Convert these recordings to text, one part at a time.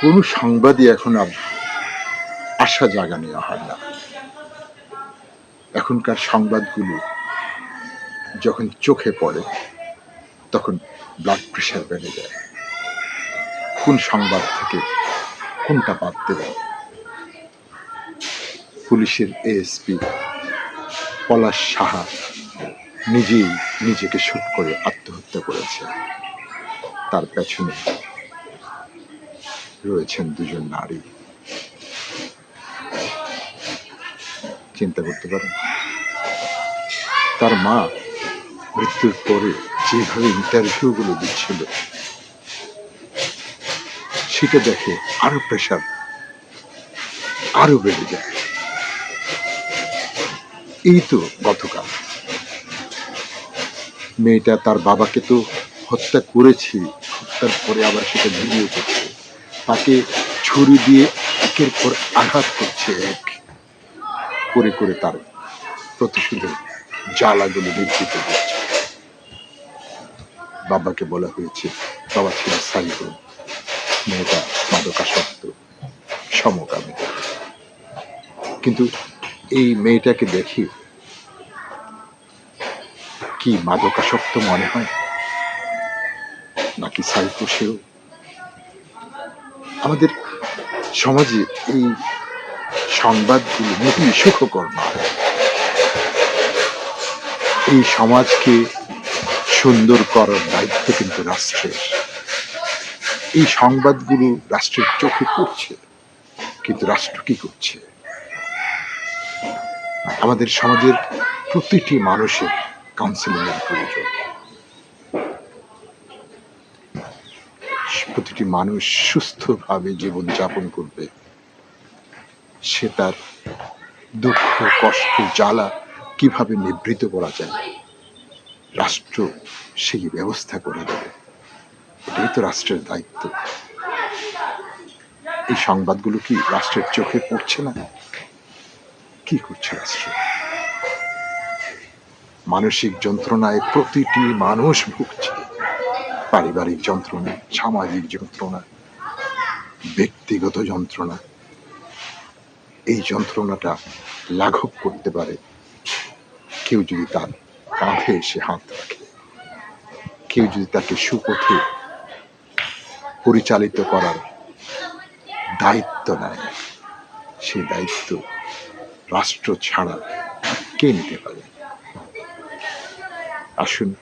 কোন সংবাদই এখন আর আশা জাগা নেওয়া হয় না। এখনকার সংবাদগুলো যখন চোখে পড়ে, তখন ব্লাড প্রেশার বেড়ে যায়। কোন সংবাদ থেকে কোনটা বাদ দেবেন পুলিশের এএসপি পলাশ সাহা নিজেই নিজেকে শুট করে আত্মহত্যা করেছে। তার পেছনে রয়েছেন দুজন নারী। চিন্তা করতে পারেন। তার মা মৃত্যুর পরে যেভাবে ইন্টারভিউ গুলো দিচ্ছিল, সেটা দেখে আরও প্রেশার আরও বেড়ে যায়। এই তো গতকাল। মেয়েটা তার বাবাকে তো হত্যা করেছি, হত্যার পরে আবার সেটা ভিডিও করছে। তাকে ছুরি দিয়ে একের পর আঘাত করছে এক করে করে তার প্রতিশোধের জ্বালাগুলো নির্জিত করছে বাবাকে বলা হয়েছে, বাবা ছিল সাইকো মেয়েটা মাদকাসক্ত, সমকামী। কিন্তু এই মেয়েটাকে দেখি কি মাদকাসক্ত মনে হয়? নাকি সাইকো সেও আমাদের সমাজে এই সংবাদগুলো মোটেই সুখকর নয়। এই সমাজকে সুন্দর করার দায়িত্ব কিন্তু রাষ্ট্রের। এই সংবাদগুলো রাষ্ট্রের চোখে পড়ছে, কিন্তু রাষ্ট্র কি করছে? আমাদের সমাজের প্রতিটি মানুষের কাউন্সিলিং এর প্রয়োজন। প্রতিটি মানুষ সুস্থভাবে জীবন যাপন করবে। সে তার দুঃখ, কষ্ট, জ্বালা কীভাবে নিবৃত করা যায়, রাষ্ট্র সেই ব্যবস্থা করে দেবে। এটাই তো রাষ্ট্রের দায়িত্ব। এই সংবাদগুলো কি রাষ্ট্রের চোখে পড়ছে না? কি করছে রাষ্ট্র? মানসিক যন্ত্রণায় প্রতিটি মানুষ ভুগছে। পারিবারিক যন্ত্রণা, সামাজিক যন্ত্রণা, ব্যক্তিগত যন্ত্রণা, এই যন্ত্রণাটা লাঘব করতে পারে। কেউ যদি তার কাঁধে এসে হাত রাখে, কেউ যদি তাকে সুপথে পরিচালিত করার দায়িত্ব নেয় সেই দায়িত্ব রাষ্ট্র ছাড়া কে নিতে পারে? আসুন,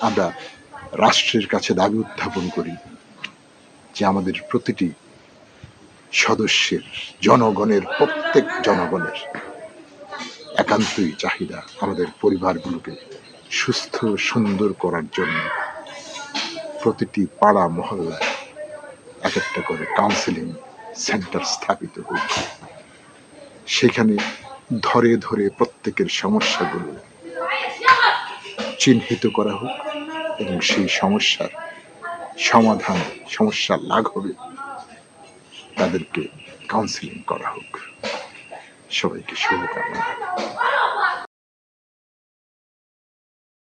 আমরা রাষ্ট্রের কাছে দাবি উত্থাপন করি, যে আমাদের প্রতিটি সদস্যের, জনগণের, প্রত্যেক জনগণের একান্তই চাহিদা আমাদের পরিবারগুলোকে সুস্থ, সুন্দর করার জন্য প্রতিটি পাড়া, মহল্লায় এক একটা করে কাউন্সিলিং সেন্টার স্থাপিত হোক। সেখানে ধরে ধরে প্রত্যেকের সমস্যাগুলো চিহ্নিত করা হোক। এবং সেই সমস্যার সমাধান সমস্যা লাঘবে তাদেরকে কাউন্সিলিং করা হোক। সবাইকে শুভকামনা।